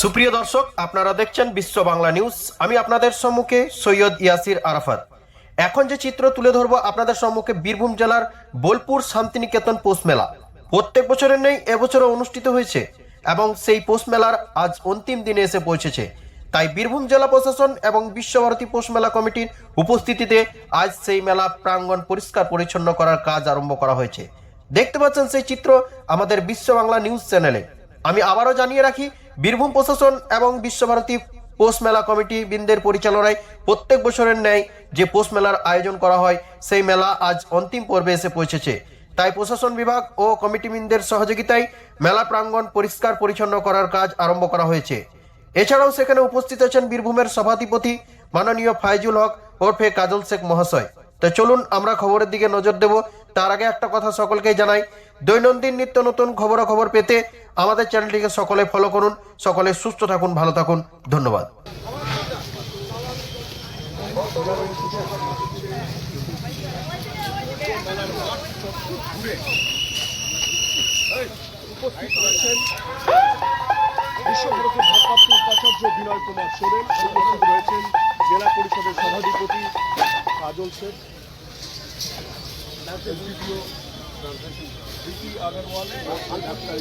সুপ্রিয় দর্শক, আপনারা দেখছেন বিশ্ব বাংলা নিউজ। আমি আপনাদের সম্মুখে সৈয়দ ইয়াসির আরাফাত। এখন যে চিত্র তুলে ধরব আপনাদের সম্মুখে বীরভূম জেলার বোলপুর শান্তিনিকেতন পৌষ মেলা। প্রত্যেক বছরের নেই, এবছরও অনুষ্ঠিত হয়েছে এবং সেই পৌষ মেলার আজ অন্তিম দিনে এসে পৌঁছেছে। তাই বীরভূম জেলা প্রশাসন এবং বিশ্বভারতী পৌষ মেলা কমিটির উপস্থিতিতে আজ সেই মেলা প্রাঙ্গণ পরিষ্কার পরিচ্ছন্ন করার কাজ আরম্ভ করা হয়েছে। দেখতে পাচ্ছেন সেই চিত্র আমাদের বিশ্ব বাংলা নিউজ চ্যানেলে। আমি আবারও জানিয়ে রাখি বীরভূম প্রশাসন এবং বিশ্বভারতী পৌষ মেলা কমিটি বৃন্দের পরিচালনায় প্রত্যেক বছরের ন্যায় যে পৌষ মেলার আয়োজন করা হয়, সেই মেলা আজ অন্তিম পর্বে এসে পৌঁছেছে। তাই প্রশাসন বিভাগ ও কমিটি বৃন্দের সহযোগিতায় মেলা প্রাঙ্গণ পরিষ্কার পরিচ্ছন্ন করার কাজ আরম্ভ করা হয়েছে। এছাড়াও সেখানে উপস্থিত আছেন বীরভূমের সভাধিপতি মাননীয় ফাইজুল হক, ওরফে কাজল শেখ মহাশয়। তো চলুন আমরা খবরের দিকে নজর দেব। তার আগে একটা কথা সকলকেই জানাই দৈনন্দিন নিত্য নতুন খবরাখবর পেতে আমাদের চ্যানেলটিকে সকলে ফলো করুন, সকলে সুস্থ থাকুন, ভালো থাকুন, ধন্যবাদ। উপস্থিত বিনয় কুমার সোরেন, উপস্থিত রয়েছেন জেলা পরিষদের সভাধিপতি কাজল শেখ রীতি আগরওয়াল এবং ডাক্তার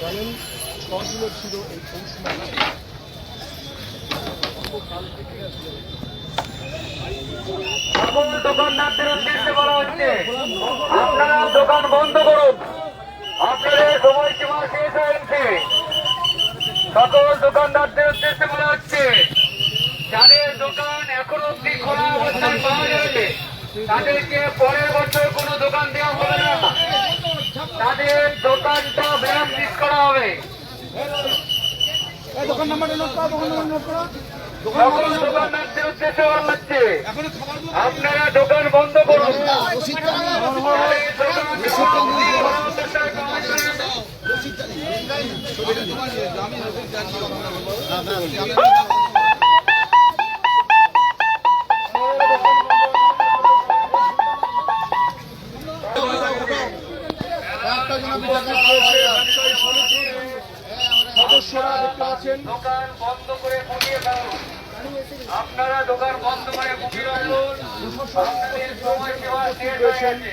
জানেন ছদিনের ছিল এই পৌষ উদ্দেশ্যে বলা হচ্ছে। আপনারা দোকান বন্ধ করুন। আপনাদের সময়সীমা শেষ হয়েছে সকল দোকানদারদের উদ্দেশ্যে বলা হচ্ছে যাদের দোকান এখন অব্দি খোলা অবস্থায় পাওয়া যাবে তাদেরকে পরের বছর কোনো দোকান দেওয়া হবে না। তাদের দোকানটা ব্যায়াম করা হবে। সকল দোকানদারদের উদ্দেশ্যে বলা হচ্ছে আপনারা দোকান বন্ধ সদস্যরা দেখতে দোকান বন্ধ করে আপনারা দোকান বন্ধ করে বুঝিয়ে ফেলুন আপনাদের শেষ হয়ে গেছে।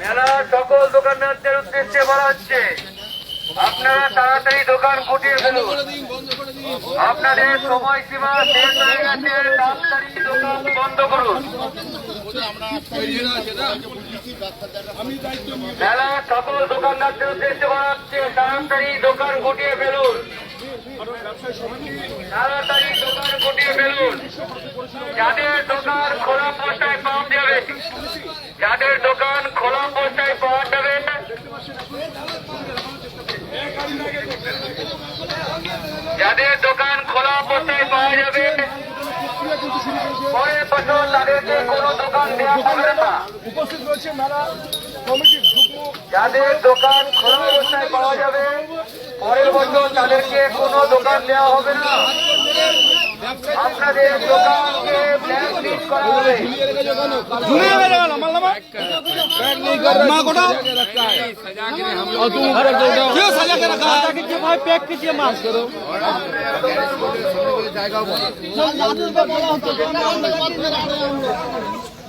মেলার সকল দোকানদারদের উদ্দেশ্যে বলা হচ্ছে, আপনারা তাড়াতাড়ি দোকান ফুটিয়ে ফেলুন। আপনাদের সময়সীমা শেষ হয়ে গেছে, তাড়াতাড়ি দোকান বন্ধ করুন। মেলার সকল দোকানদারদের উদ্দেশ্যে বলা হচ্ছে, তাড়াতাড়ি দোকান ফুটিয়ে ফেলুন। দোকান যাদের দোকান খোলা অবস্থায় পাওয়া যাবে, যাদের দোকান খোলা পাওয়া যাবে পরের বছর তাদেরকে কোনো দোকান দেওয়া হবে না। উপস্থিত রয়েছে মেলা যাদের দোকান খোলা অবস্থায় পাওয়া যাবে পরের বছর তাদেরকে কোনো দোকান দেওয়া হবে না আপনাদের দোকানকে ব্ল্যাকলিস্ট করা হবে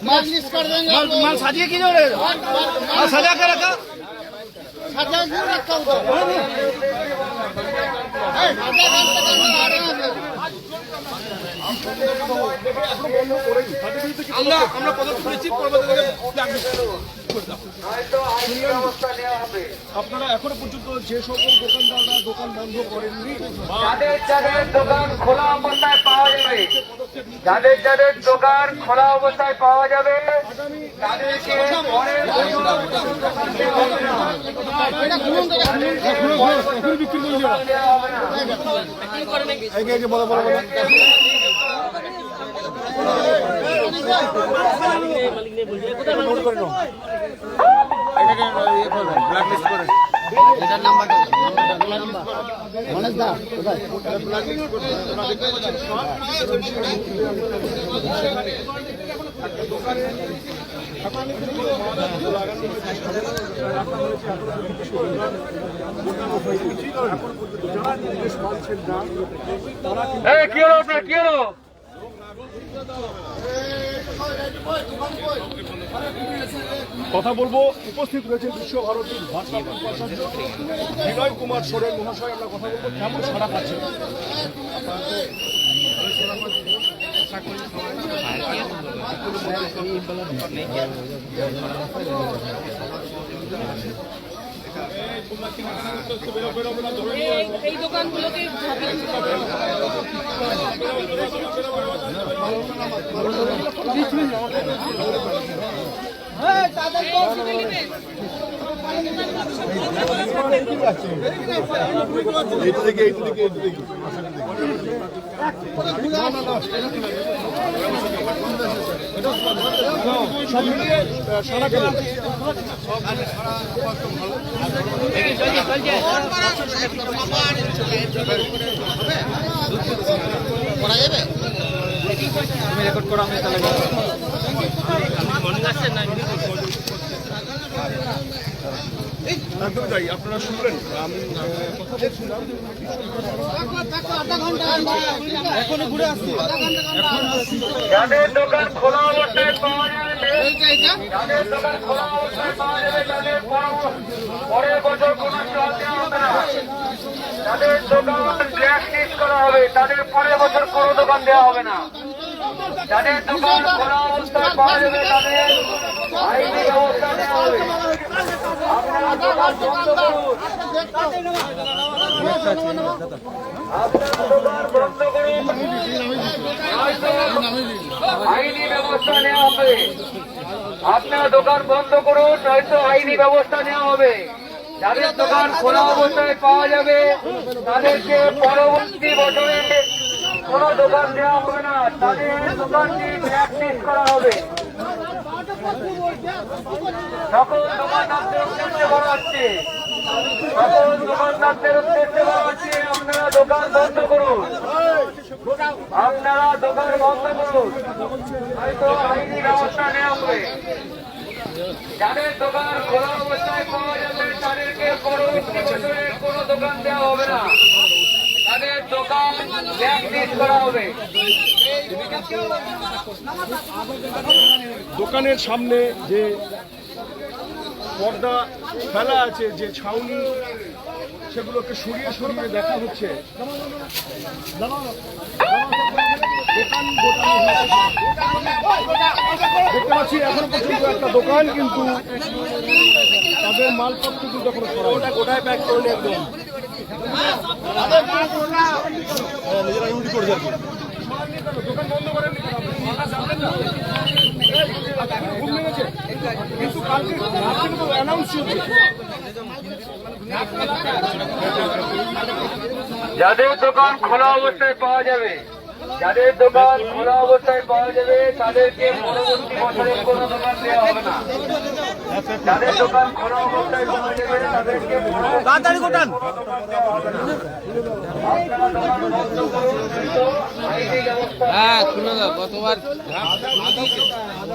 मालिश कर देंगे माल साजिए की जोड़े सजा के रखा सजा क्यों रखा उधर ए, सजा कर सजा में आ रहे हैं এখনো বন্ধ করেনি তাদের বিরুদ্ধে কি আপনারা এখনও পর্যন্ত যে সকল দোকানদাররা দোকান বন্ধ করেননি দোকান খোলা যাদের যাদের দোকান খোলা অবস্থায় পাওয়া যাবে তাদেরকে। করে কি হলো আপনার? কি হলো? কথা বলব, উপস্থিত রয়েছে বিশ্বভারতীর ভারপ্রাপ্ত উপাচার্য বিনয় কুমার সোরেন মহাশয়, আমরা কথা বলব কেমন সাড়া পাচ্ছেন? এই দোকানগুলোকে ভাবিয়ে দিতে হবে। হ্যাঁ, তাদেরকে অসুবিধা নেই। সব মিলিয়ে আহ, সারা কেমন একদম তাই যাদের দোকান খোলা অবস্থায় পাওয়া যাবে, যাদের দোকান খোলা অবস্থায় পাওয়া যাবে, তাদের পরের বছর কোনো যাদের দোকান ব্ল্যাক লিস্ট করা হবে, তাদের পরের বছর কোনো দোকান দেওয়া হবে না। যাদের দোকান খোলা অবস্থায় পাওয়া যাবে, তাদের আইনি ব্যবস্থা নেওয়া হবে দোকান বন্ধ করুন, নয়তো আইনি ব্যবস্থা নেওয়া হবে। যাদের দোকান খোলা অবস্থায় পাওয়া যাবে, তাদেরকে পরবর্তী বছরে কোনো দোকান দেওয়া হবে না। তাদের দোকানটি প্র্যাকটিস করা হবে। সকল দোকানদারদের উদ্দেশ্যে বলা হচ্ছে, সকল দোকানদারদের উদ্দেশ্যে বলা হচ্ছে, আপনারা দোকান বন্ধ করুন। আপনারা দোকান বন্ধ করুন। হয়তো আইনি ব্যবস্থা নেওয়া হবে। যাদের দোকান খোলা অবস্থায় পাওয়া যাবে, তাদেরকে পরবর্তী বছরে কোনো দোকান দেওয়া হবে না। তাদের দোকান করা হবে। দোকানের সামনে যে পর্দা ফেলা আছে যে ছাউনি সেগুলোকে সরিয়ে সরিয়ে দেখা হচ্ছে। দোকান। দেখতে পাচ্ছি এখন পর্যন্ত একটা দোকান কিন্তু তাদের মালপত্র কিন্তু এখন ওটা গোটায় প্যাক করলে একদম? যাদের দোকান খোলা অবস্থায় পাওয়া যাবে যাদের দোকান খোলা অবস্থায় পাওয়া যাবে তাদেরকে পরবর্তী বছরে কোনো দোকান দেওয়া হবে না। যাদের দোকান খোলা অবস্থায় পাওয়া যাবে তাদেরকে তাড়াতাড়ি ব্যবস্থা হ্যাঁ শুনে দাও গতবার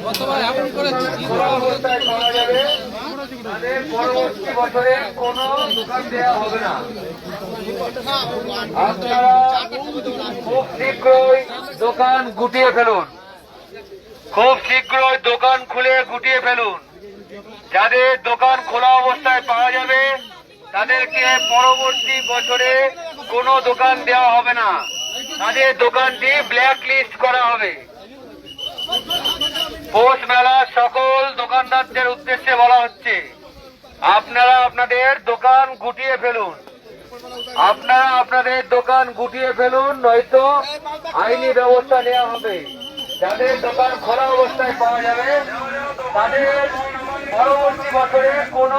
গতবার এমন করেছি খোলা অবস্থায় পাওয়া যাবে তাদের পরবর্তী বছরে কোনো দোকান দেওয়া হবে না। আপনারা খুব শীঘ্রই দোকান গুটিয়ে ফেলুন। খুব শীঘ্রই দোকান খুলে গুটিয়ে ফেলুন। যাদের দোকান খোলা অবস্থায় পাওয়া যাবে, তাদেরকে পরবর্তী বছরে কোনো দোকান দেওয়া হবে না। তাদের দোকানটি ব্ল্যাক লিস্ট করা হবে। পৌষ মেলার সকল দোকানদারদের উদ্দেশ্যে বলা হচ্ছে, আপনারা আপনাদের দোকান গুটিয়ে ফেলুন। আপনারা আপনাদের দোকান গুটিয়ে ফেলুন, নয়তো আইনি ব্যবস্থা নেওয়া হবে। যাদের দোকান খোলা অবস্থায় পাওয়া যাবে, তাদের পরবর্তী বছরে কোনো